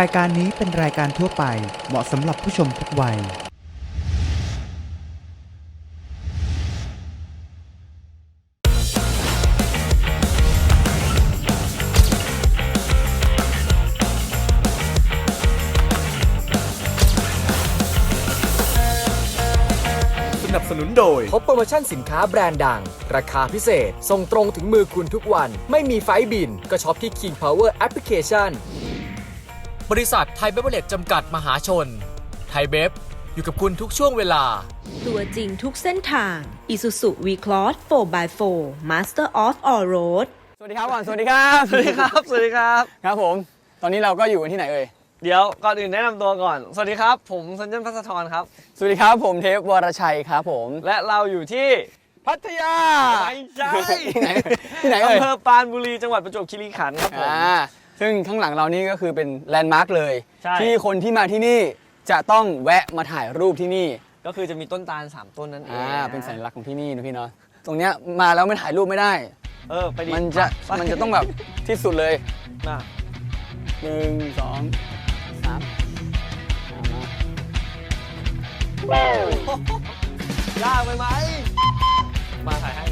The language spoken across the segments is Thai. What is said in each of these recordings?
รายการนี้เป็นรายการทั่วไป เหมาะสำหรับผู้ชมทุกวัย สนับสนุนโดย พบโปรโมชั่นสินค้าแบรนด์ดัง ราคาพิเศษ ส่งตรงถึงมือคุณทุกวัน ไม่มีไฟล์บิน ก็ช็อปที่ King Power Application บริษัทไทยเบเวอร์เลจจำกัดมหาชน ไทยเบฟอยู่กับคุณทุกช่วงเวลา ตัวจริงทุกเส้นทาง Isuzu V-Cross 4x4 Master of All Road สวัสดีครับก่อนสวัสดีครับ สวัสดีครับ สวัสดีครับ ครับผม ตอนนี้เราก็อยู่กันที่ไหนเอ่ย เดี๋ยวก่อนอื่นแนะนำตัวก่อน สวัสดีครับ ผมสัญญนพัสธรครับ สวัสดีครับผมเทพวรชัยครับผม และเราอยู่ที่พัทยาไม่ใช่ที่ไหนที่ไหนเอ่ยอำเภอปรานบุรีจังหวัดประจวบคีรีขันธ์ครับผม อ่า ซึ่งข้างหลังเรานี่ก็คือเป็นแลนด์มาร์กเลย ใช่ ที่คนที่มาที่นี่จะต้องแวะมาถ่ายรูปที่นี่ก็คือจะมีต้นตาล 3 ต้นนั่นเองอ่าเป็นสัญลักษณ์ของที่นี่นะพี่เนาะตรงเนี้ยมาแล้วไม่ถ่ายรูปไม่ได้ เออไปดิมันจะไปมันจะต้องแบบที่สุดเลยมาหนึ่งสองสามเอามายากไปไหมมาถ่ายให้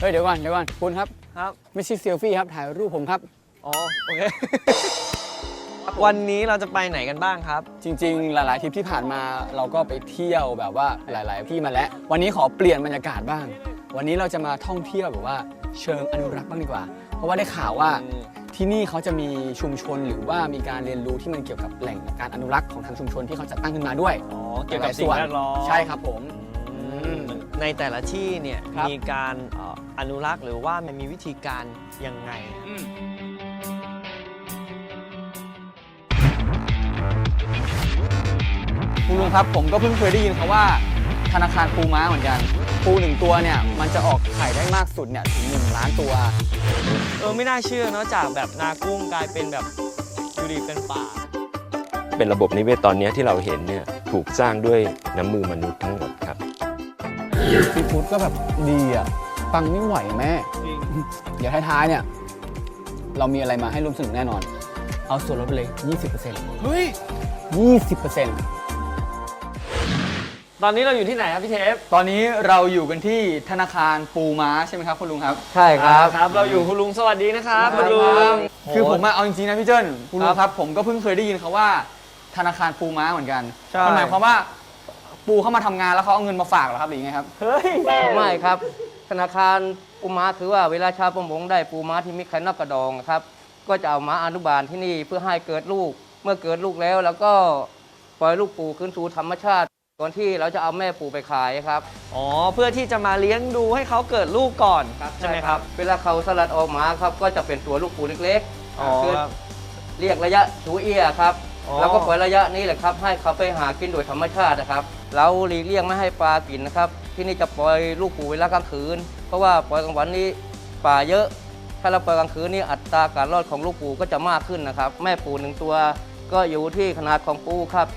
เฮ้ยเดี๋ยวก่อนเดี๋ยวก่อนคุณครับครับ ไม่ใช่เซลฟี่ครับถ่ายรูปผมครับ อ๋อ โอเค วันนี้เราจะไปไหนกันบ้างครับ จริง ๆ หลาย ๆทริปที่ผ่านมาเราก็ไปเที่ยวแบบว่าหลาย ๆ ที่มาแล้ว วันนี้ขอเปลี่ยนบรรยากาศบ้าง วันนี้เราจะมาท่องเที่ยวแบบว่าเชิงอนุรักษ์บ้างดีกว่า เพราะว่าได้ข่าวว่าอืมที่นี่เขาจะมีชุมชนหรือว่ามีการเรียนรู้ที่มันเกี่ยวกับแหล่งการอนุรักษ์ของทางชุมชนที่เขาจัดตั้งขึ้นมาด้วยอ๋อ เกี่ยวกับสิ่งแวดล้อมใช่ครับผมอืมในแต่ละที่เนี่ยครับ มีการเอ่ ออนุรักษ์ หรือว่ามันมีวิธีการยังไงคุณลุงครับผมก็เพิ่งเคยได้ยินคาว่า ธนาคารปูม้าเหมือนกันปูหนึ่งตัวเนี่ยมันจะออกไข่ได้มากสุดเนี่ยถึง1ล้านตัว เออไม่น่าเชื่อเนอะจากแบบนากุ้งกลายเป็นแบบอยู่ดีเป็นป่า เป็นระบบนิเวศตอนเนี้ยที่เราเห็นเนี่ยถูกสร้างด้วยน้ำมือมนุษย์ทั้งหมดครับ ซีฟู้ดก็แบบดีอะ ปังไม่ไหวแม่ เดี๋ยวท้ายๆเนี่ย เรามีอะไรมาให้ร่วมสนุกแน่นอน เอาส่วนลดไปเลย 20%เฮ้ย 20%ตอนนี้เราอยู่ที่ไหนครับพี่เทปตอนนี้เราอยู่กันที่ธนาคารปูม้าใช่ไหมครับคุณลุงครับ ใช่ครับ ครับเราอยู่คุณลุงสวัสดีนะครับคุณลุง คือผมอะเอาจริงๆนะพี่เจิ้นคุณลุครังบครับ ผมก็เพิ่งเคยได้ยินเขาว่า ธนาคารปูม้าเหมือนกันใช่ มันหมายความว่าปูเข้ามาทำงานแล้วเขาเอาเงินมาฝากเหรอครับหรือยังไงครับ เฮ้ย ไม่ครับ ธนาคารปูม้าคือว่าเวลาชาวประมงได้ปูม้าที่มีไข่นอกกระดองครับ ก็จะเอามาอนุบาลที่นี่เพื่อให้เกิดลูก เมื่อเกิดลูกแล้วแล้วก็ปล่อยลูกปูคืนสู่ธรรมชาติก่อนที่เราจะเอาแม่ปูไปขายครับ อ๋อ เพื่อที่จะมาเลี้ยงดูให้เขาเกิดลูกก่อนใช่ไหมครับ เวลาเขาสลัดออกมาครับ ก็จะเป็นตัวลูกปูเล็กอ๋อๆคือครับเรียกระยะชูเอียครับอ๋อ แล้วก็ปล่อยระยะนี้แหละครับ ให้เขาไปหากินโดยธรรมชาตินะครับ เราหลีกเลี่ยงไม่ให้ปลากินนะครับ ที่นี่จะปล่อยลูกปูเวลากลางคืน เพราะว่าปล่อยกลางวันนี้ปลาเยอะ ถ้าเราปล่อยกลางคืนนี่อัตราการรอดของลูกปูก็จะมากขึ้นนะครับ แม่ปูหนึ่งตัว ก็อยู่ที่ขนาดของปูครับ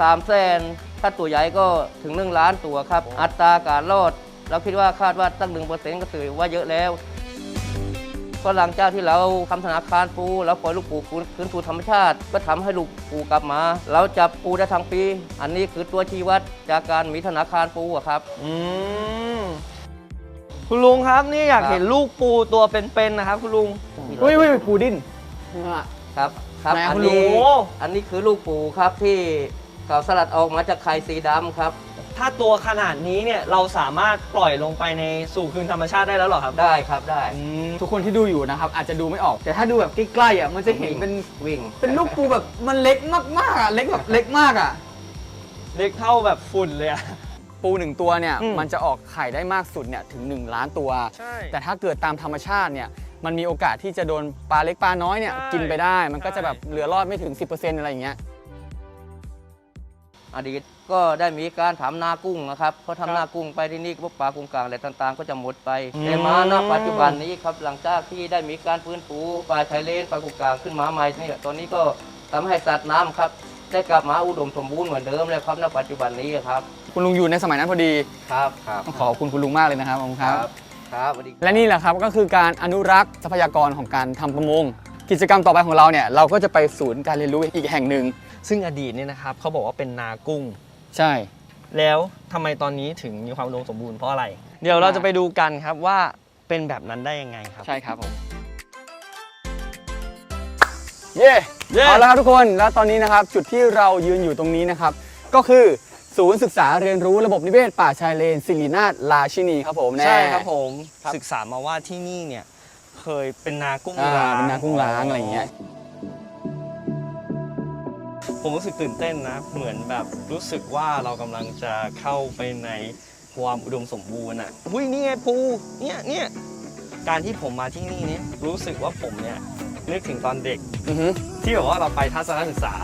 สามแสนถ้าตัวใหญ่ก็ถึงหนึ่งล้านตัวครับ อัตราการรอด เราคิดว่าคาดว่าตั้งหนึ่งเปอร์เซ็นต์ก็ถือว่าเยอะแล้ว ก็หลังจากที่เราทำธนาคารปูแล้วปล่อยลูกปูคืนสู่ธรรมชาติ ก็ทำให้ลูกปูกลับมา เราจับปูได้ทั้งปี อันนี้คือตัวชี้วัดจากการมีธนาคารปูอะครับ อืมคุณลุงครับนี่อยากครับเห็นลูกปูตัวเป็นๆนะครับ คุณลุงอุ้ยอุ้ยปูดิ้นครับครับไหนอัคุณนี้ลุงโอ้อันนี้คือลูกปูครับที่เขาสลัดออกมาจากไข่สีดำครับ ถ้าตัวขนาดนี้เนี่ยเราสามารถปล่อยลงไปในสู่คืนธรรมชาติได้แล้วเหรอครับได้ครับได้ อืม ทุกคนที่ดูอยู่นะครับ อาจจะดูไม่ออก แต่ถ้าดูแบบใกล้ๆอะมันจะเห็นเป็นวิ่งเป็นลูกปูแบบมันเล็กมากๆอะเล็กแบบเล็กมากอะ เล็กเท่าแบบฝุ่นเลยอะ ปูหนึ่งตัวเนี่ยอืม มันจะออกไข่ได้มากสุดเนี่ยถึง 1 ล้านตัว ใช่ แต่ถ้าเกิดตามธรรมชาติเนี่ยมันมีโอกาสที่จะโดนปลาเล็กปลาน้อยเนี่ยใช่กินไปได้ มันก็จะใช่แบบเหลือรอดไม่ถึง 10%อะไรอย่างเงี้ย อดีตก็ได้มีการทำนากุ้งนะครับพอทำนากุ้งไปที่นี่พวกปลากุ้งกลางอะไรต่างๆ ก็จะหมดไปแต่มาณปัจจุบันนี้ครับหลังจากที่ได้มีการฟื้นฟูปลาชายเลนปลากุ้งกลางขึ้นมาใหม่นี่ตอนนี้ก็ทำให้สัตว์น้ำครับได้กลับมาอุดมสมบูรณ์เหมือนเดิมแล้วครับณปัจจุบันนี้ครับ คุณลุงอยู่ในสมัยนั้นพอดีครับครับต้องขอบคุณคุณลุงมากเลยนะครับขอบคุณครับครับสวัสดีครับและนี่แหละครับก็คือการอนุรักษ์ทรัพยากรของการทำประมง กิจกรรมต่อไปของเราเนี่ยเราก็จะไปศูนย์การเรียนรู้อีกแห่งหนึ่ง ซึ่งอดีตเนี่ยนะครับเขาบอกว่าเป็นนากุ้ง ใช่ แล้วทำไมตอนนี้ถึงมีความอุดมสมบูรณ์เพราะอะไร เดี๋ยวเราจะไปดูกันครับว่าเป็นแบบนั้นได้ยังไงครับ ใช่ครับผม เย่เย้เอาละครับทุกคนแล้วตอนนี้นะครับจุดที่เรายืนอยู่ตรงนี้นะครับ ก็คือศูนย์ศึกษาเรียนรู้ระบบนิเวศป่าชายเลนสิรินาถราชินีครับผมแน่ ใช่ครับผม ครับ ศึกษามาว่าที่นี่เนี่ยเคยเป็นนากุ้งอ่าร้าง เป็นนากุ้งล้างอะไรอย่างเงี้ย ผมรู้สึกตื่นเต้นนะ เหมือนแบบรู้สึกว่าเรากำลังจะเข้าไปในความอุดมสมบูรณ์อะอุ้ยนี่ไงภูเนี่ยเนี่ยการที่ผมมาที่นี่เนี่ยรู้สึกว่าผมเนี่ยนึกถึงตอนเด็ก อือฮึที่แบบว่าเราไปทัศนศึกษา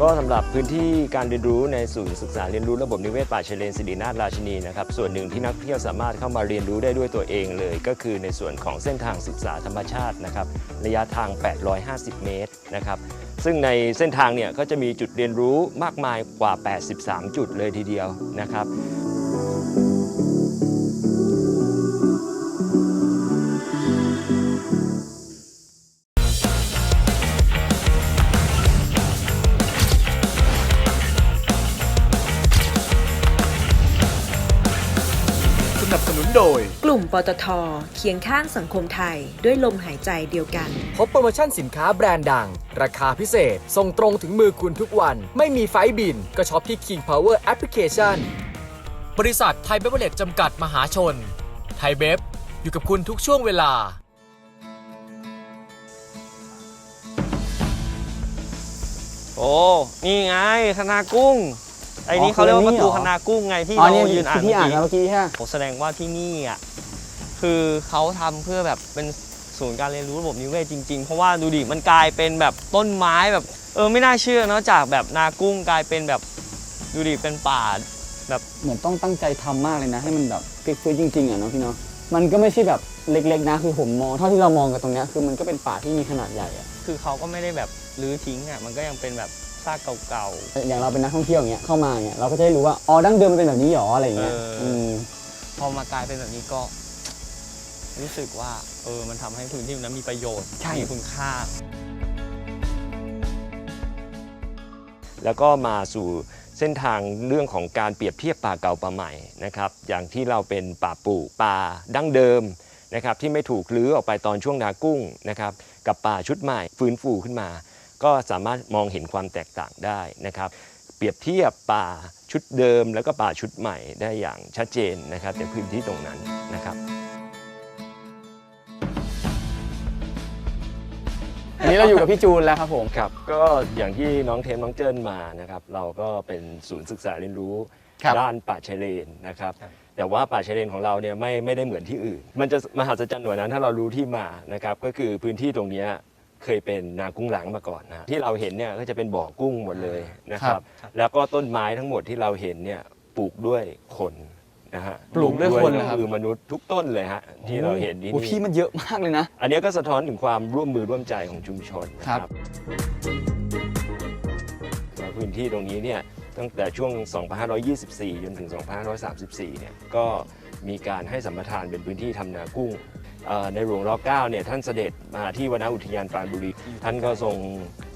ก็สำหรับพื้นที่การเรียนรู้ในศูนย์ศึกษาเรียนรู้ระบบนิเวศป่าชายเลนสิรินาถราชินีนะครับส่วนหนึ่งที่นักท่องเที่ยวสามารถเข้ามาเรียนรู้ได้ด้วยตัวเองเลย ก็คือในส่วนของเส้นทางศึกษาธรรมชาตินะครับระยะทาง 850 เมตรนะครับ ซึ่งในเส้นทางเนี่ยก็จะมีจุดเรียนรู้มากมายกว่า 83 จุดเลยทีเดียวนะครับ ลุ่มปตทเคียงข้างสังคมไทยด้วยลมหายใจเดียวกัน พบโปรโมชั่นสินค้าแบรนด์ดัง ราคาพิเศษ ส่งตรงถึงมือคุณทุกวัน ไม่มีไฟล์บิน ก็ช็อปที่ King Power Application บริษัทไทยเบเวอร์เลจจำกัดมหาชน ไทยเบฟอยู่กับคุณทุกช่วงเวลา โอ้ นี่ไงคณะกุ้ง ไอ้นี่อ๋อเขาเรียกว่าคืปอระอันนี้ตูเหรอคณะกุ้งไงที่อ๋อเรานี่ยืนอ่านที่พี่อ่านเมื่อเมื่อกี้กี้ใช่ไหมผมแสดงว่าที่นี่อะคือเขาทำเพื่อแบบเป็นศูนย์การเรียนรู้ระบบนิเวศจริงๆ เพราะว่าดูดิมันกลายเป็นแบบต้นไม้แบบ เออไม่น่าเชื่อเนอะจากแบบนากุ้งกลายเป็นแบบดูดิเป็นป่าเหมือนต้องตั้งใจทำมากเลยนะ ให้มันแบบพลิกฟื้นจริงๆอะเนาะพี่เนาะมันก็ไม่ใช่แบบเล็กๆนะคือผมมองเท่าที่เรามองกันตรงเนี้ยคือมันก็เป็นป่าที่มีขนาดใหญ่อะคือเขาก็ไม่ได้แบบรื้อทิ้งอะมันก็ยังเป็นแบบ ซากเก่าอย่างเราเป็นนักท่องเที่ยวอย่างเงี้ยเข้ามาเนี่ยเราก็จะได้รู้ว่าอ๋อดั้งเดิมมันเป็นแบบนี้หรออะไรอย่างเงี้ยเอออืมๆ พอมากลายเป็นแบบนี้ก็ รู้สึกว่า เออมันทำให้พื้นที่นั้นมีประโยชน์ใช่ มีคุณค่า แล้วก็มาสู่เส้นทางเรื่องของการเปรียบเทียบป่าเก่าป่าใหม่นะครับ อย่างที่เราเป็นป่าปลูกป่าดั้งเดิมนะครับ ที่ไม่ถูกลื้อออกไปตอนช่วงนากุ้งนะครับ กับป่าชุดใหม่ฟื้นฟูขึ้นมา ก็สามารถมองเห็นความแตกต่างได้นะครับเปรียบเทียบป่าชุดเดิม แล้วก็ป่าชุดใหม่ได้อย่างชัดเจนนะครับในพื้นที่ตรงนั้นนะครับอันนี้เราอยู่กับพี่จูนแล้วครับผมครับก็อย่างที่น้องเทมน้องเจิ้นมานะครับ เราก็เป็นศูนย์ศึกษาเรียนรู้ครับ ด้านป่าชายเลนนะครับ แต่ว่าป่าชายเลนของเราเนี่ยไม่ไม่ได้เหมือนที่อื่น มันจะมหัศจรรย์กว่านั้นถ้าเรารู้ที่มานะครับ ก็คือพื้นที่ตรงเนี้ย เคยเป็นนากุ้งหลังมาก่อนนะที่เราเห็นเนี่ยก็จะเป็นบ่อกุ้งหมดเลยนะครับ แล้วก็ต้นไม้ทั้งหมดที่เราเห็นเนี่ยปลูกด้วยคนนะฮะปลูกด้วยคนเหรอครับ คือมนุษย์ทุกต้นเลยฮะที่เราเห็นที่โอ้นี่พี่มันเยอะมากเลยนะ อันเนี้ยก็สะท้อนถึงความร่วมมือร่วมใจของชุมชนนะครับแล้วพื้นที่ตรงนี้เนี่ยตั้งแต่ช่วง 2524 จนถึง 2534 เนี่ยก็มีการให้สัมปทานเป็นพื้นที่ทำนากุ้งเอ่อ ในหลวงร9เนี่ยท่านเสด็จมาที่วนอุทยานปราณบุรี ท่านก็ทรง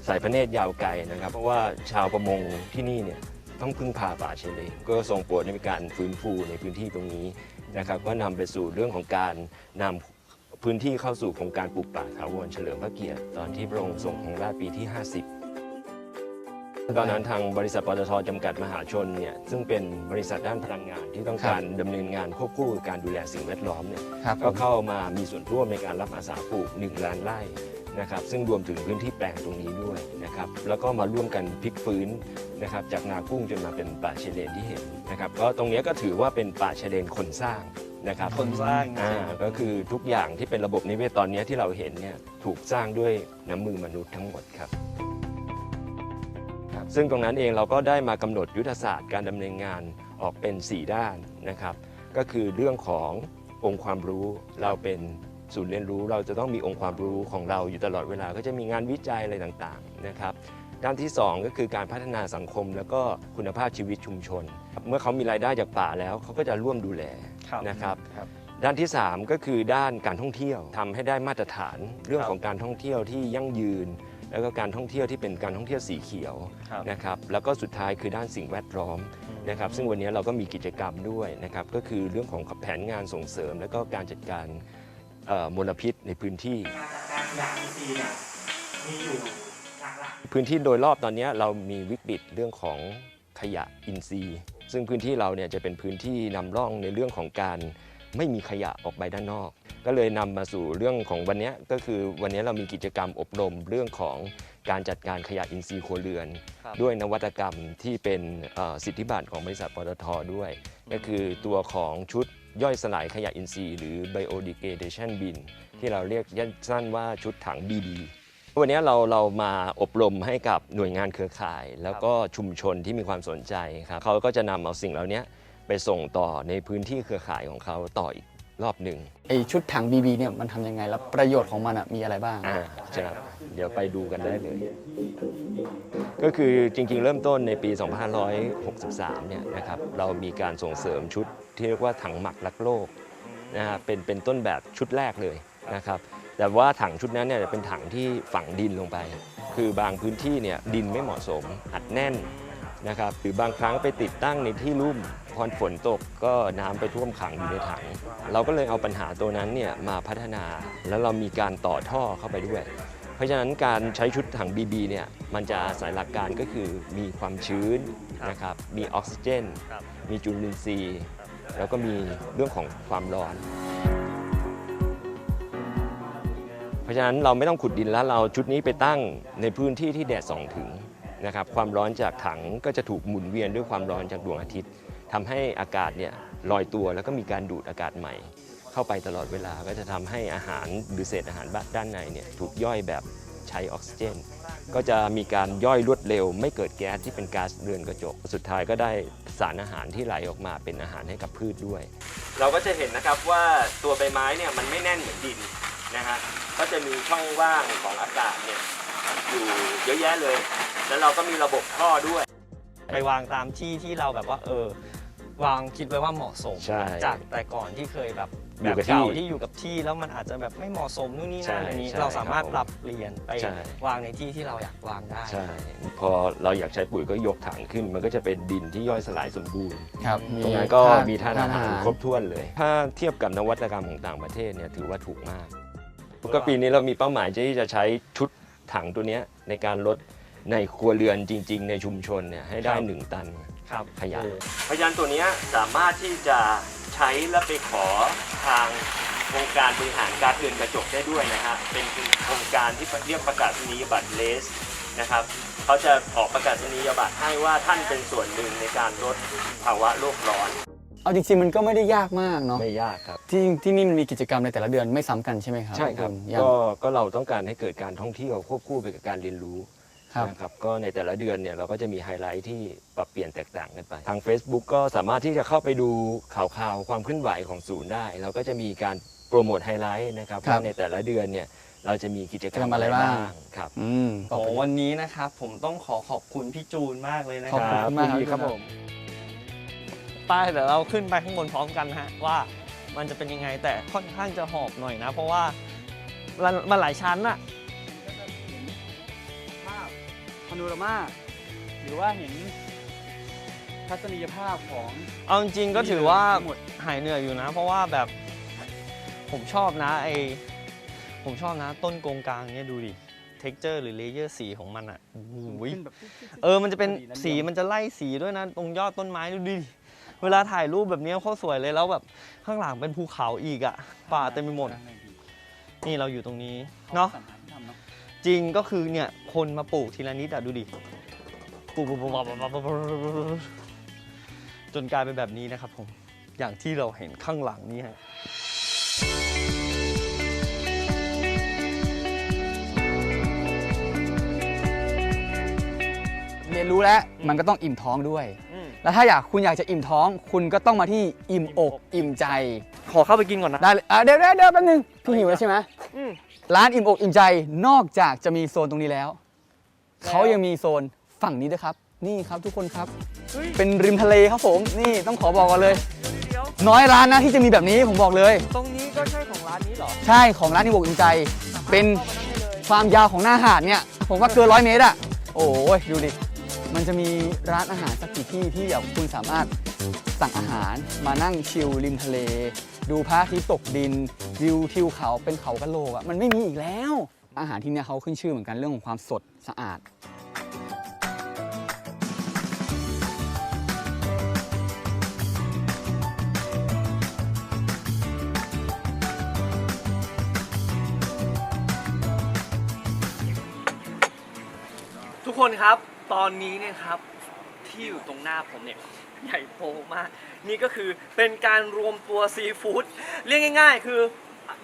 สายพระเนตรยาวไกลนะครับ เพราะว่าชาวประมงที่นี่เนี่ยต้องพึ่งพาป่าเชายเลนก็ทรงโปรดให้มีการฟื้นฟูในพื้นที่ตรงนี้นะครับ ก็นำไปสู่เรื่องของการนำพื้นที่เข้าสู่โครงการปลูกป่าถาวรเฉลิมพระเกียรติตอนที่พระองค์ทรงของราชปีที่ 50 ตอนนั้นทางบริษัทปตทจำกัดมหาชนเนี่ยซึ่งเป็นบริษัทด้านพลังงานที่ต้องการดำเนินงานควบคู่กับการดูแลสิ่งแวดล้อมเนี่ยครับก็เข้ามามีส่วนร่วมในการรับอาสาปลูก 1 ล้านไร่นะครับซึ่งรวมถึงพื้นที่แปลงตรงนี้ด้วยนะครับแล้วก็มาร่วมกันพลิกฟื้นนะครับจากนากุ้งจนมาเป็นป่าชายเลนที่เห็นนะครับก็ตรงเนี้ยก็ถือว่าเป็นป่าชายเลนคนสร้างนะครับคนสร้างจริงอ่าก็คือทุกอย่างที่เป็นระบบนิเวศตอนนี้ที่เราเห็นเนี่ยถูกสร้างด้วยน้ำมือมนุษย์ทั้งหมดครับครับ ซึ่งตรงนั้นเองเราก็ได้มากำหนดยุทธศาสตร์การดำเนินงานออกเป็น 4 ด้านนะครับ ก็คือเรื่องขององค์ความรู้เราเป็นศูนย์เรียนรู้เราจะต้องมีองค์ความรู้ของเราอยู่ตลอดเวลา ก็จะมีงานวิจัยอะไรต่างๆนะครับด้านที่ 2 ก็คือการพัฒนาสังคม แล้วก็คุณภาพชีวิตชุมชน เมื่อเขามีรายได้จากป่าแล้วเขาก็จะร่วมดูแลครับนะครับด้านที่ 3 ก็คือด้านการท่องเที่ยวทำให้ได้มาตรฐานเรื่องของการท่องเที่ยวที่ยั่งยืน แล้วก็การท่องเที่ยวที่เป็นการท่องเที่ยวสีเขียวครับนะครับแล้วก็สุดท้ายคือด้านสิ่งแวดล้อมนะครับซึ่งวันนี้เราก็มีกิจกรรมด้วยนะครับก็คือเรื่องของแผนงานส่งเสริม แล้วก็การจัดการเอ่อมลพิษในพื้นที่พื้นที่โดยรอบตอนนี้เรามีวิกฤตเรื่องของขยะอินทรีย์ ซึ่งพื้นที่เราเนี่ยจะเป็นพื้นที่นำร่องในเรื่องของการ ไม่มีขยะออกไปด้านนอก ก็เลยนำมาสู่เรื่องของวันนี้ก็คือวันนี้เรามีกิจกรรมอบรมเรื่องของการจัดการขยะอินทรีย์ครัวเรือนครับด้วยนวัตกรรมที่เป็นเอ่อสิทธิบัตรของบริษัทปตทด้วย ก็คือตัวของชุดย่อยสลายขยะอินทรีย์ หรือ biodegradation bin ที่เราเรียกสั้นว่าชุดถัง BB วันนี้เราเรามาอบรมให้กับหน่วยงานเครือข่าย แล้วก็ชุมชนที่มีความสนใจครับเขาก็จะนำเอาสิ่งเหล่านี้ ไปส่งต่อในพื้นที่เครือข่ายของเขาต่ออีกรอบหนึ่งไอชุดถัง BB เนี่ยมันทำยังไงแล้วประโยชน์ของมันอะมีอะไรบ้าง อ่าใช่ครับเดี๋ยวไปดูกันได้เลย ก็คือจริงๆ เริ่มต้นในปี 2563 เนี่ยนะครับเรามีการส่งเสริมชุดที่เรียกว่าถังหมักรักโลกนะฮะเป็นเป็นต้นแบบชุดแรกเลยนะครับ แต่ว่าถังชุดนั้นเนี่ยเป็นถังที่ฝังดินลงไป คือบางพื้นที่เนี่ยดินไม่เหมาะสมอัดแน่น นะครับหรือบางครั้งไปติดตั้งในที่ลุ่มพอฝนตกก็น้ำไปท่วมขังอยู่ในถัง เราก็เลยเอาปัญหาตัวนั้นเนี่ยมาพัฒนาแล้วเรามีการต่อท่อเข้าไปด้วย เพราะฉะนั้นการใช้ชุดถัง BB เนี่ยมันจะอาศัยหลักการก็คือมีความชื้นนะครับมีออกซิเจน มีจุลินทรีย์ แล้วก็มีเรื่องของความร้อนเพราะฉะนั้นเราไม่ต้องขุดดินแล้วเราชุดนี้ไปตั้งในพื้นที่ที่แดดส่องถึง นะครับความร้อนจากถังก็จะถูกหมุนเวียนด้วยความร้อนจากดวงอาทิตย์ทำให้อากาศเนี่ยลอยตัวแล้วก็มีการดูดอากาศใหม่ เข้าไปตลอดเวลาก็จะทำให้อาหารหรือเศษอาหารด้านในเนี่ยถูกย่อยแบบใช้ออกซิเจน ก็จะมีการย่อยรวดเร็ว ไม่เกิดแก๊สที่เป็นก๊าซเรือนกระจก สุดท้ายก็ได้สารอาหารที่ไหลออกมาเป็นอาหารให้กับพืชด้วย เราก็จะเห็นนะครับว่าตัวใบไม้เนี่ยมันไม่แน่นเหมือนดินนะฮะก็จะมีช่องว่างของอากาศเนี่ย อยู่เยอะแยะเลย แล้วเราก็มีระบบท่อด้วย ไปวางตามที่ที่เราแบบว่า เออ วางคิดไว้ว่าเหมาะสม ใช่ จากแต่ก่อนที่เคยแบบอยู่แบบกับที่เก่าที่อยู่กับที่แล้วมันอาจจะแบบไม่เหมาะสมนู่นนี่ใช่นั่นอันนี้ ใช่เราสามารถครับผมปรับเปลี่ยนไปใช่ วางในที่ที่เราอยากวางได้ ใช่ พอเราอยากใช้ปุ๋ยก็ยกถังขึ้น มันก็จะเป็นดินที่ย่อยสลายสมบูรณ์ ครับตรงนั้นก็มีธาตุอาหารครบถ้วนเลย ถ้าเทียบกับนวัตกรรมของต่างประเทศเนี่ยถือว่าถูกมาก ก็ปีนี้เรามีเป้าหมายที่จะใช้ชุด ถังตัวเนี้ยในการลดในครัวเรือนจริง ๆ ในชุมชนเนี่ยให้ได้ ครับ 1 ตันครับขยะโอ้เพราะฉะนั้นตัวเนี้ยสามารถที่จะใช้และไปขอทางองค์การบริหารการเรือนกระจกได้ด้วยนะฮะ เป็นโครงการที่เรียกประกาศนียบัตรเลสนะครับเขาจะออกประกาศนียบัตรให้ว่าท่านเป็นส่วนหนึ่งในการลดภาวะโลกร้อน เอาจริงๆมันก็ไม่ได้ยากมากเนาะไม่ยากครับ ที่ที่นี่มันมีกิจกรรมในแต่ละเดือนไม่ซ้ำกันใช่ไหมครับใช่ครับณอย่างก็ก็เราต้องการให้เกิดการท่องเที่ยวควบคู่ไปกับการเรียนรู้ครับ นะครับก็ในแต่ละเดือนเนี่ยเราก็จะมีไฮไลท์ที่ปรับเปลี่ยนแตกต่างกันไป ทาง Facebook ก็สามารถที่จะเข้าไปดูข่าวข่าวความเคลื่อนไหวของศูนย์ได้ เราก็จะมีการโปรโมทไฮไลท์นะครับครับว่าในแต่ละเดือนเนี่ยเราจะมีกิจกรรมทำอะไรบ้างครับ อืม โอ้วันนี้นะครับ ผมต้องขอขอบคุณพี่จูนมากเลยนะขอบคคุรับณมากยินดีครับผม ไปเดี๋ยวเราขึ้นไปข้างบนพร้อมกันนะฮะว่ามันจะเป็นยังไงแต่ค่อนข้างจะหอบหน่อยนะ เพราะว่ามันมันหลายชั้นอะภาพพาโนรามาหรือว่าเห็นทัศนียภาพของเอาจริงๆก็ถือว่าหมดหายเหนื่อยอยู่นะ เพราะว่าแบบผมชอบนะไอผมชอบนะ ต้นกงกลางเนี่ยดูดิเท็กเจอร์หรือเลเยอร์สีของมันอะโอ้โหขึ้นแบบ เออมันจะเป็นสีมันจะไล่สีด้วยนะ ตรงยอดต้นไม้ดูดิ เวลาถ่ายรูปแบบนี้เขาสวยเลยแล้วแบบข้างหลังเป็นภูเขาอีกอะป่าเต็มไปหมด นี่เราอยู่ตรงนี้เนาะจริงก็คือเนี่ยคนมาปลูกทีละนิดอะดูดิปลูกจนกลายเป็นแบบนี้นะครับผมอย่างที่เราเห็นข้างหลังนี้ฮะเรียนรู้แล้วมันก็ต้องอิ่มท้องด้วย แล้วถ้าอยากคุณอยากจะอิ่มท้อง คุณก็ต้องมาที่อิ่มอกอิ่มใจ ขอเข้าไปกินก่อนนะ ได้เลยอะเดี๋ยวเดี๋ยวเดี๋ยวแป๊บนึงพี่หิวแล้วใช่ไหมอืม ร้านอิ่มอกอิ่มใจนอกจากจะมีโซนตรงนี้แล้วแล้วเขายังมีโซนฝั่งนี้ด้วยครับ นี่ครับทุกคนครับเป็นริมทะเลครับผม นี่ต้องขอบอกกันเลยน้อยร้านนะที่จะมีแบบนี้ผมบอกเลย ตรงนี้ก็ใช่ของร้านนี้เหรอใช่ของร้านที่บอกอินใจ เป็นความยาวของหน้าหาดเนี่ย ผมว่าเกินร้อยเมตรอะโอ้ยดูดิ มันจะมีร้านอาหารสักกี่ที่ที่แบบคุณสามารถสั่งอาหารมานั่งชิลริมทะเล ดูพระอาทิตย์ตกดินวิวทิวเขาเป็นเขากะโหลกอะมันไม่มีอีกแล้ว อาหารที่เนี่ยเขาขึ้นชื่อเหมือนกันเรื่องของความสดสะอาดทุกคนครับ ตอนนี้เนี่ยครับที่อยู่ตรงหน้าผมเนี่ยใหญ่โตมาก นี่ก็คือเป็นการรวมตัวซีฟู้ดเรียกง่าย ๆ คือ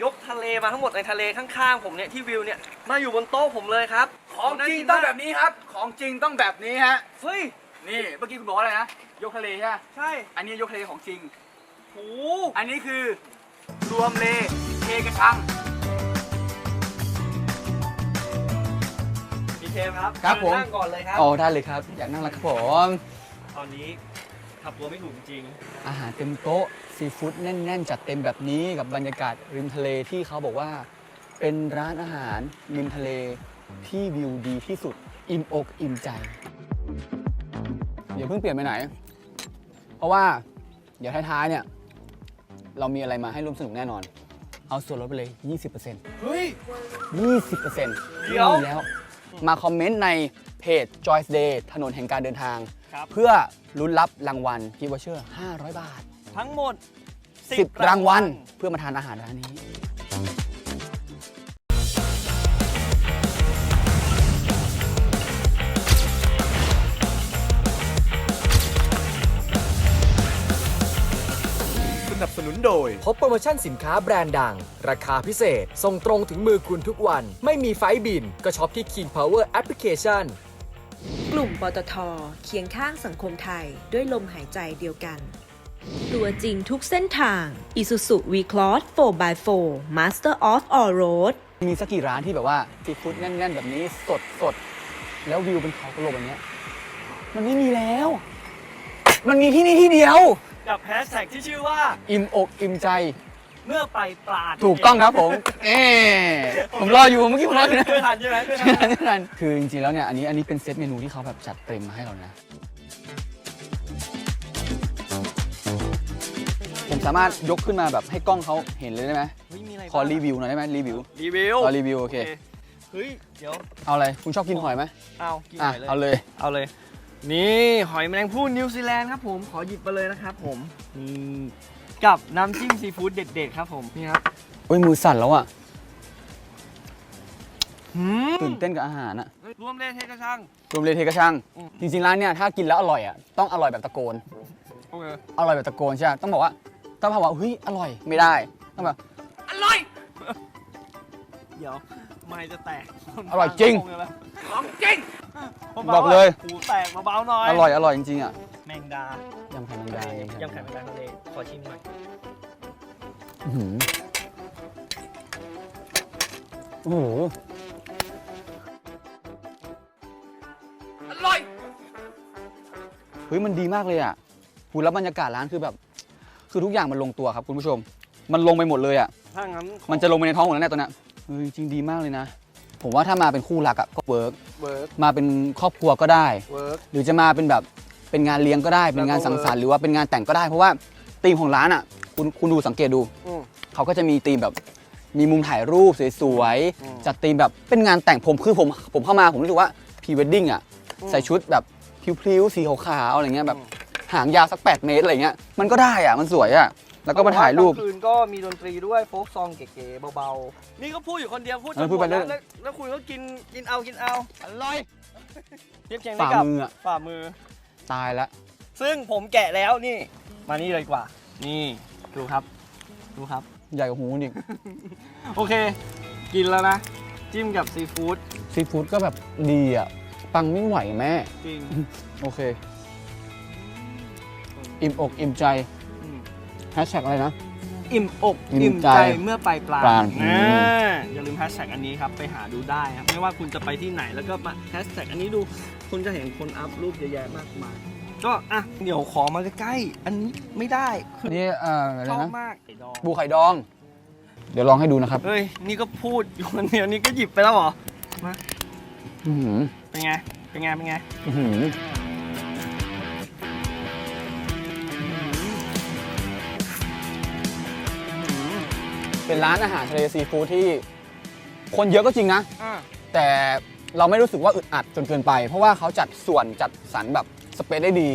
ยกทะเลมาทั้งหมดในทะเลข้างๆผมเนี่ยที่วิวเนี่ยมาอยู่บนโต๊ะผมเลยครับของจริงต้องแบบนี้ครับ ของจริงต้องแบบนี้ฮะเฮ้ยนี่เมื่อกี้คุณบอกว่าอะไรนะยกทะเลใช่ไหมใช่อันนี้ยกทะเลของจริงโอ้อันนี้คือรวมเลเทกระชัง มครับครับผม นั่งก่อนเลยครับ อ๋อได้เลยครับ อยากนั่งแล้วครับผมตอนนี้ขับตัวไม่ถูกจริงอาหารเต็มโต๊ะซีฟู้ดแน่น ๆ จัดเต็มแบบนี้กับบรรยากาศริมทะเลที่เขาบอกว่า เป็นร้านอาหารริมทะเลที่วิวดีที่สุด อิ่มอกอิ่มใจอย่าเพิ่งเปลี่ยนไปไหน เพราะว่าเดี๋ยวท้ายๆเนี่ย เรามีอะไรมาให้ร่วมสนุกแน่นอน เอาส่วนลดไปเลย 20%เฮ้ย 20%เดี๋ยวไม่มีแล้ว มาคอมเมนต์ในเพจ Joyce Day ถนนแห่งการเดินทาง ครับ เพื่อลุ้นรับรางวัลกิฟต์วอเชอร์500 บาททั้งหมด 10 รางวัลเพื่อมาทานอาหารร้านนี้ สนับสนุนโดย พบโปรโมชั่นสินค้าแบรนด์ดัง ราคาพิเศษ ส่งตรงถึงมือคุณทุกวัน ไม่มีไฟล์บิน ก็ช็อปที่ King Power Application กลุ่มปตทเคียงข้างสังคมไทยด้วยลมหายใจเดียวกัน ตัวจริงทุกเส้นทาง Isuzu V-Cross 4x4 Master of All Road มีสักกี่ร้านที่แบบว่าซีฟู้ดแน่น ๆ แบบนี้สดสดแล้ววิวเป็นเขากระโหลกแบบเนี้ยมันไม่มีแล้ว มันมีที่นี่ที่เดียว กับแฮชแท็กที่ชื่อว่า อิ่มอกอิ่มใจ เมื่อไปปลาถูกต้องครับผม เอ๊ผมรออยู่เมื่อกี้ผมรออยู่นะไม่ทันใช่ไหมไม่ทัไม่นทันไม่ทันคือจริงๆแล้วเนี่ยอันนี้อันนี้เป็นเซตเมนูที่เขาแบบจัดเต็มมาให้เรานะ ผมสามารถยกขึ้นมาแบบให้กล้องเขาเห็นเลยได้ไหมเฮ้ยมีอะไรขอรีวิวหน่อยได้ไหมรีวิวรีวิวขอรีวิวโอเค เฮ้ยเดี๋ยวเอาอะไร คุณชอบกินหอยไหมเอากินหอะอยเลยเอาเลยเอาเลย นี่หอยแมลงภู่นิวซีแลนด์ครับผมขอหยิบมาเลยนะครับผมนี่กับน้ำจิ้มซีฟู้ดเด็ดๆครับผมนี่ครับโอ้ยมือสั่นแล้วอะหืมตื่นเต้นกับอาหารอะรวมเล่นเทกระช่างรวมเลยเทกระช่าง อืม จริงๆร้านเนี่ยถ้ากินแล้วอร่อยอะต้องอร่อยแบบตะโกน โอเคอร่อยแบบตะโกนใช่ไหมต้องบอกว่าต้องบอกว่าเฮ้ยอร่อยไม่ได้ต้องแบบ อร่อย เดี๋ยวไม่จะแตกอร่อยจริง ของจริง บอกเลย หูแตกเบาๆหน่อยอร่อย อร่อยจริงๆอะแมงดายำไข่แมงดายำไข่แมงดาทะเลขอชิมหน่อยอื้อหือโอ้โหอร่อยเฮ้ยมันดีมากเลยอะหูแล้วบรรยากาศร้านคือแบบ คือทุกอย่างมันลงตัวครับคุณผู้ชม มันลงไปหมดเลยอะ ถ้างั้นขอมันจะลงไปในท้องหมดแล้วเนี่ยตัวเนี้ยเฮ้ยจริงดีมากเลยนะ ผมว่าถ้ามาเป็นคู่รักอะก็เวิร์กเวิร์กมาเป็นครอบครัวก็ได้ เวิร์กหรือจะมาเป็นแบบเป็นงานเลี้ยงก็ได้ เป็นงานสังสรรค์หรือว่าเป็นงานแต่งก็ได้ เพราะว่าธีมของร้านอะคุณคุณดูสังเกตดูอืม เขาก็จะมีธีมแบบมีมุมถ่ายรูปสวยอืม ๆจัดธีมแบบเป็นงานแต่งผมคือผมผมเข้ามาผมรู้สึกว่าพรีเวดดิ้งอะอืมใส่ชุดแบบพริ้วๆสีขาวๆอะไรเงี้ยแบบหางยาวสัก 8 เมตรอะไรเงี้ยมันก็ได้อะมันสวยอะ แล้วก็มาถ่ายรูปกลงคืนก็มีดนตรีด้วยโฟกซองเก๋ๆเบาๆ นี่ก็พูดอยู่คนเดียวพูดจเอนอพูดไปหมแล้วเรื่อย แล้วแล้วคุณก็กินกินเอากินเอาอร่อยเทียบเคียงได้ฝ่ากับมืออะฝ่ามือ ตายละซึ่งผมแกะแล้วนี่ มานี่เลยดีกว่า นี่ดูครับ ดูครับ ใหญ่กว่าหูนี่โอเค กินแล้วนะ จิ้มกับซีฟู้ดซีฟู้ดก็แบบดีอะ ปังไม่ไหวแม่ จริง โอเค อิ่มอกอิ่มใจอืมแฮ ชแท็กอะไรนะ อิ่มอกอิ่อิ่มมใจใจเมื่อไปปลาปลาอ่าอย่าลืมแฮชแท็กอันนี้ครับไปหาดูได้ครับไม่ว่าคุณจะไปที่ไหนแล้วก็แฮชแท็กอันนี้ดูคุณจะเห็นคนอัพรูปเยอะแยะมากมายก็อะเดี๋ยวขอมาใกล้ๆอันนี้ไม่ได้อันนี้เอ่ออะไรชอบนะมากไอ้ดองบูไข่ดอง เดี๋ยวลองให้ดูนะครับเฮ้ยนี่ก็พูดอยู่คนเดียวนี่ก็หยิบไปแล้วเหรออื้อหือเป็นไงเป็นไงเป็นไงอื้อหือ เป็นร้านอาหารทะเลซีฟู้ดที่ คนเยอะก็จริงนะ อ่าแต่เราไม่รู้สึกว่าอึดอัดจนเกินไป เพราะว่าเขาจัดส่วนจัดสรรแบบสเปซได้ดี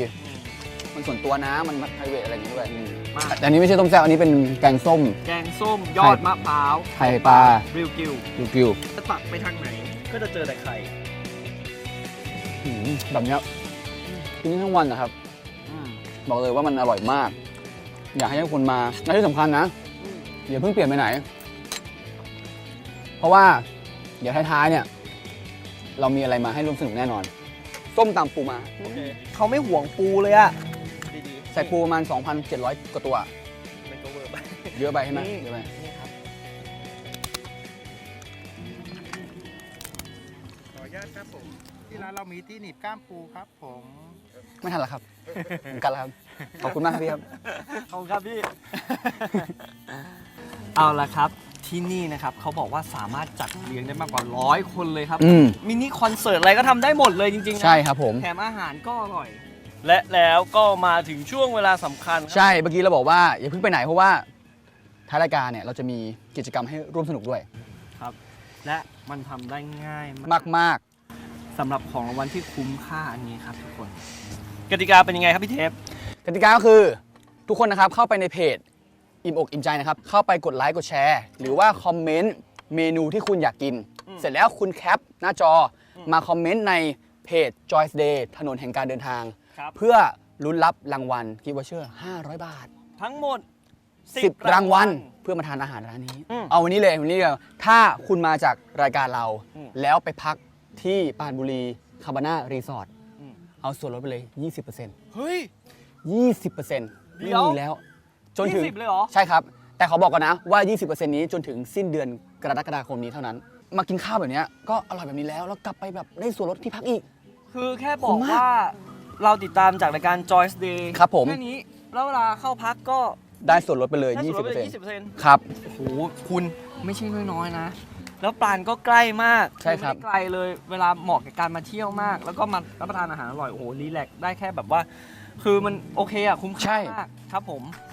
มันส่วนตัวนะ มันไพรเวทอะไรอย่างนี้ด้วยมา แต่อันนี้ไม่ใช่ต้มแซ่บอันนี้เป็นแกงส้ม แกงส้มยอดมะพร้าวไข่ปลา ริวกิวกิวกิวจะตักไปทางไหน ก็จะเจอแต่ไข่หืมแบบเนี้ยกินได้ทั้งวันนะครับอืมบอกเลยว่ามันอร่อยมาก อยากให้ทุกคนมาและที่สำคัญนะ อย่าเพิ่งเปลี่ยนไปไหน เพราะว่าเดี๋ยวท้ายๆเนี่ย เรามีอะไรมาให้ร่วมสนุกแน่นอน ส้มตำปูมาเขาไม่ห่วงปูเลยอะใส่ปูประมาณ 2,700 กว่าตัว มันก็เวอร์ไป เยอะไปใช่ไหมนี่ เยอะไปนี่ครับขออนุญาตครับผม ที่ร้านเรามีที่หนีบก้ามปูครับผม ไม่ทันละครับเหมือนกันละครับ ขอบคุณมากครับพี่ครับ ขอบคุณครับพี่ เอาละครับที่นี่นะครับเขาบอกว่าสามารถจัดเลี้ยงได้มากกว่าร้อยคนเลยครับอืม มินิคอนเสิร์ตอะไรก็ทำได้หมดเลยจริงๆนะใช่ครับผม แถมอาหารก็อร่อย และแล้วก็มาถึงช่วงเวลาสำคัญครับ ใช่เมื่อกี้เราบอกว่าอย่าเพิ่งไปไหนเพราะว่าท้ายรายการเนี่ยเราจะมีกิจกรรมให้ร่วมสนุกด้วยและมันทำได้ง่ายมากมากสำหรับของรางวัลที่คุ้มค่าอันนี้ครับทุกคน กติกาเป็นยังไงครับพี่เทป ๆกติกาก็คือทุกคนนะครับเข้าไปในเพจ อิ่มอกอิ่มใจนะครับ เข้าไปกดไลค์กดแชร์ หรือว่าคอมเมนต์เมนูที่คุณอยากกินอืมเสร็จแล้วคุณแคปหน้าจออมาคอมเมนต์ในเพจ Joyce Day ถนนแห่งการเดินทาง ครับ เพื่อลุ้นรับรางวัลกิฟต์วอเชอร์500 บาท ทั้งหมด 10รางวัลเพื่อมาทานอาหารร้านนี้ อืมเอาวันนี้เลยวันนี้เลยถ้าคุณมาจากรายการเรา อืม แล้วไปพักที่ปรานบุรีคาบาน่ารีสอร์ทอืมเอาส่วนลดไปเลย 20%เฮ้ย 20%ไม่เดี๋ยว มีแล้ว จนถึง20เลยเหรอ ใช่ครับ แต่เขาบอกก่อนนะว่า 20%นี้จนถึงสิ้นเดือนกรกฎาคมนี้เท่านั้น มากินข้าวแบบเนี้ยก็อร่อยแบบนี้แล้ว แล้วกลับไปแบบได้ส่วนลดที่พักอีก คือแค่บอคุ้กมมากว่า เราติดตามจากรายการ Joyce Day ครับผม แค่นี้ แล้วเวลาเข้าพักก็ได้ส่วนลดไปเลย ได้ส่วนลดไปเลย20% 20%ครับ โอ้โหคุณไม่ใช่น้อยๆนะ แล้วปลานก็ใกล้มากใช่ครับ ไม่ได้ไกลเลยเวลาเหมาะกับการมาเที่ยวมาก แล้วก็มารับประทานอาหารอร่อยโอ้โหรีแลกซ์ได้แค่แบบว่า คือมันโอเคอะคุ้มใช่ค่ามากครับผมอะ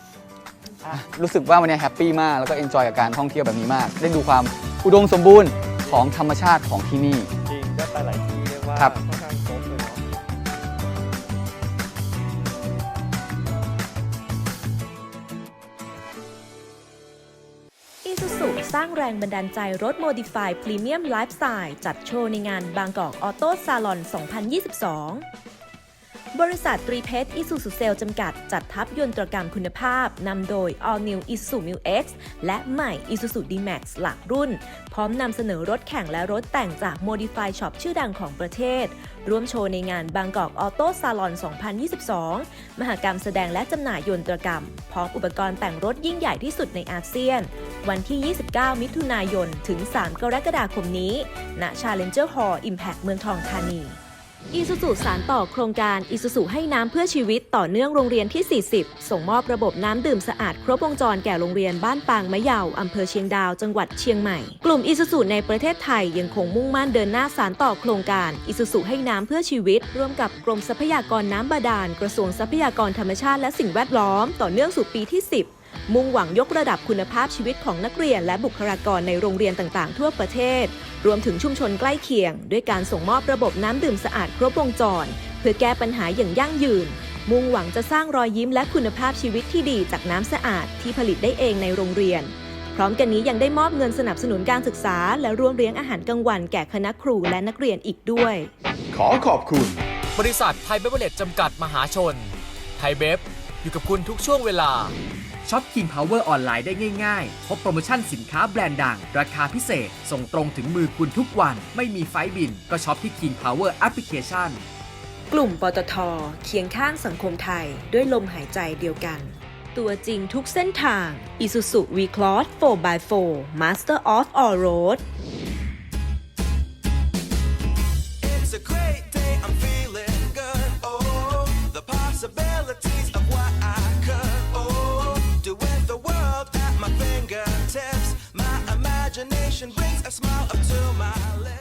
รู้สึกว่าวันนี้แฮปปี้มาก แล้วก็เอนจอยกับการท่องเที่ยวแบบนี้มาก ได้ดูความอุดมสมบูรณ์ของธรรมชาติของที่นี่ จริงก็ไปหลายที่เรียกว่าครับ ค่อนข้างครบเลยเนาะอีซูซูสร้างแรงบันดาลใจรถโมดิฟายพรีเมียมไลฟ์สไตล์จัดโชว์ในงานบางกอกออโต้ซาลอน 2022 บริษัทตรีเพชรอิซูซูเซลจำกัดจัดทัพยนตรกรรมคุณภาพ นำโดย All New Isuzu Mu X และใหม่ Isuzu D-Max หลักรุ่น พร้อมนำเสนอรถแข่งและรถแต่งจาก Modify Shop ชื่อดังของประเทศ ร่วมโชว์ในงานบางกอกออโต้ซาลอน 2022 มหกรรมแสดงและจำหน่ายยนตรกรรม พร้อมอุปกรณ์แต่งรถยิ่งใหญ่ที่สุดในอาเซียน วันที่ 29 มิถุนายน ถึง 3 กรกฎาคมนี้ ณ Challenger Hall Impact เมืองทองธานี อีซูซูสารต่อโครงการอีซูซูให้น้ำเพื่อชีวิตต่อเนื่องโรงเรียนที่ 40 ส่งมอบระบบน้ำดื่มสะอาดครบวงจรแก่โรงเรียนบ้านปางมะเยาอำเภอเชียงดาวจังหวัดเชียงใหม่ กลุ่มอีซูซูในประเทศไทยยังคงมุ่งมั่นเดินหน้าสารต่อโครงการอีซูซูให้น้ำเพื่อชีวิต ร่วมกับกรมทรัพยากรน้ำบาดาลกระทรวงทรัพยากรธรรมชาติและสิ่งแวดล้อม ต่อเนื่องสู่ปีที่ 10มุ่งหวังยกระดับคุณภาพชีวิตของนักเรียนและบุคลากรในโรงเรียนต่างๆ ทั่วประเทศ รวมถึงชุมชนใกล้เคียง ด้วยการส่งมอบระบบน้ำดื่มสะอาดครบวงจร เพื่อแก้ปัญหาอย่างยั่งยืน มุ่งหวังจะสร้างรอยยิ้มและคุณภาพชีวิตที่ดีจากน้ำสะอาดที่ผลิตได้เองในโรงเรียน พร้อมกันนี้ยังได้มอบเงินสนับสนุนการศึกษา และร่วมเลี้ยงอาหารกลางวันแก่คณะครูและนักเรียนอีกด้วย ขอขอบคุณ บริษัทไทยเบเวอร์เรจจำกัดมหาชน ไทยเบฟอยู่กับคุณทุกช่วงเวลา ช็อป King Power ออนไลน์ได้ง่ายๆ พบโปรโมชั่นสินค้าแบรนด์ดัง ราคาพิเศษ ส่งตรงถึงมือคุณทุกวัน ไม่มีไฟบิน ก็ช็อปที่ King Power Application กลุ่มปตทเคียงข้างสังคมไทยด้วยลมหายใจเดียวกัน ตัวจริงทุกเส้นทาง Isuzu V-Cross 4x4 Master of All Road imagination brings a smile up to my lips.